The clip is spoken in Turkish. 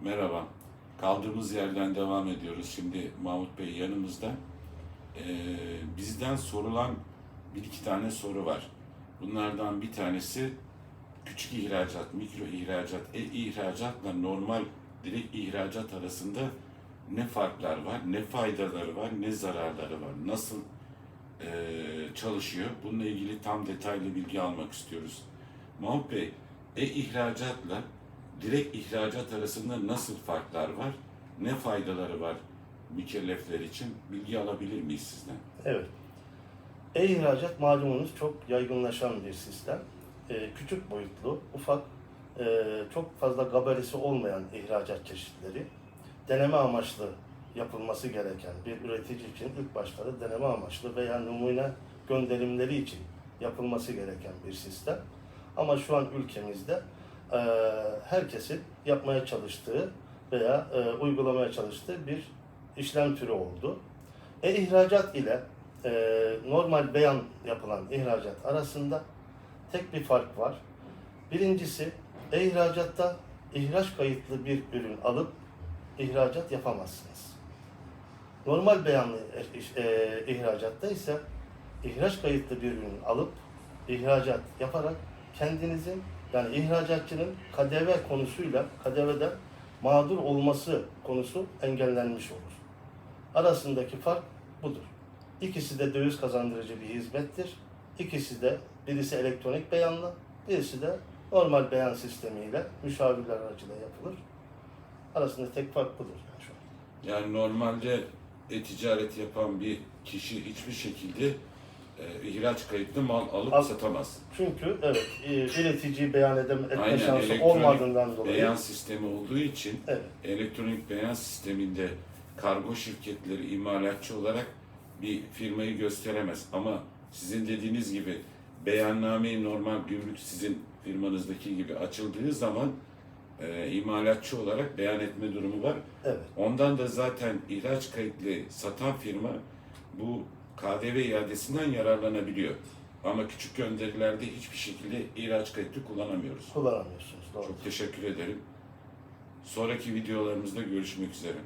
Merhaba. Kaldığımız yerden devam ediyoruz. Şimdi Mahmut Bey yanımızda. Ee, bizden sorulan bir iki tane soru var. Bunlardan bir tanesi küçük ihracat, mikro ihracat, e ihracatla normal direkt ihracat arasında ne farklar var, ne faydaları var, ne zararları var, nasıl e, çalışıyor? Bununla ilgili tam detaylı bilgi almak istiyoruz. Mahmut Bey, e-ihracatla direkt ihracat arasında nasıl farklar var? Ne faydaları var mükellefler için? Bilgi alabilir miyiz sizden? Evet. E-ihracat malumunuz çok yaygınlaşan bir sistem. Ee, küçük boyutlu, ufak, e, çok fazla gabarisi olmayan ihracat çeşitleri deneme amaçlı yapılması gereken bir üretici için ilk başlarda deneme amaçlı veya numune gönderimleri için yapılması gereken bir sistem. Ama şu an ülkemizde e, herkesin yapmaya çalıştığı veya e, uygulamaya çalıştığı bir işlem türü oldu. E-ihracat ile e, normal beyan yapılan ihracat arasında tek bir fark var. Birincisi e-ihracatta ihraç kayıtlı bir ürün alıp ihracat yapamazsınız. Normal beyanlı e, e, ihracatta ise ihraç kayıtlı bir ürün alıp ihracat yaparak kendinizin yani ihracatçının KDV konusuyla KDV'den mağdur olması konusu engellenmiş olur. Arasındaki fark budur. İkisi de döviz kazandırıcı bir hizmettir. İkisi de birisi elektronik beyanla, birisi de normal beyan sistemiyle müşavirler aracılığıyla yapılır. Arasında tek fark budur yani şu an. Yani normalde e-ticaret yapan bir kişi hiçbir şekilde e, ihraç kayıtlı mal alıp Al- satamaz. Çünkü evet, e, üreticiyi beyan edem- etme Aynen, şansı elektronik olmadığından dolayı. Beyan sistemi olduğu için Evet, elektronik beyan sisteminde kargo şirketleri imalatçı olarak bir firmayı gösteremez. Ama sizin dediğiniz gibi beyannameyi normal gümrük sizin firmanızdaki gibi açıldığı zaman e, imalatçı olarak beyan etme durumu var. evet. Ondan da zaten ihraç kayıtlı satan firma bu KDV iadesinden yararlanabiliyor. Ama küçük gönderilerde hiçbir şekilde ihraç kayıtlı kullanamıyoruz. Kullanamıyorsunuz. Doğru. Çok teşekkür ederim. Sonraki videolarımızda görüşmek üzere.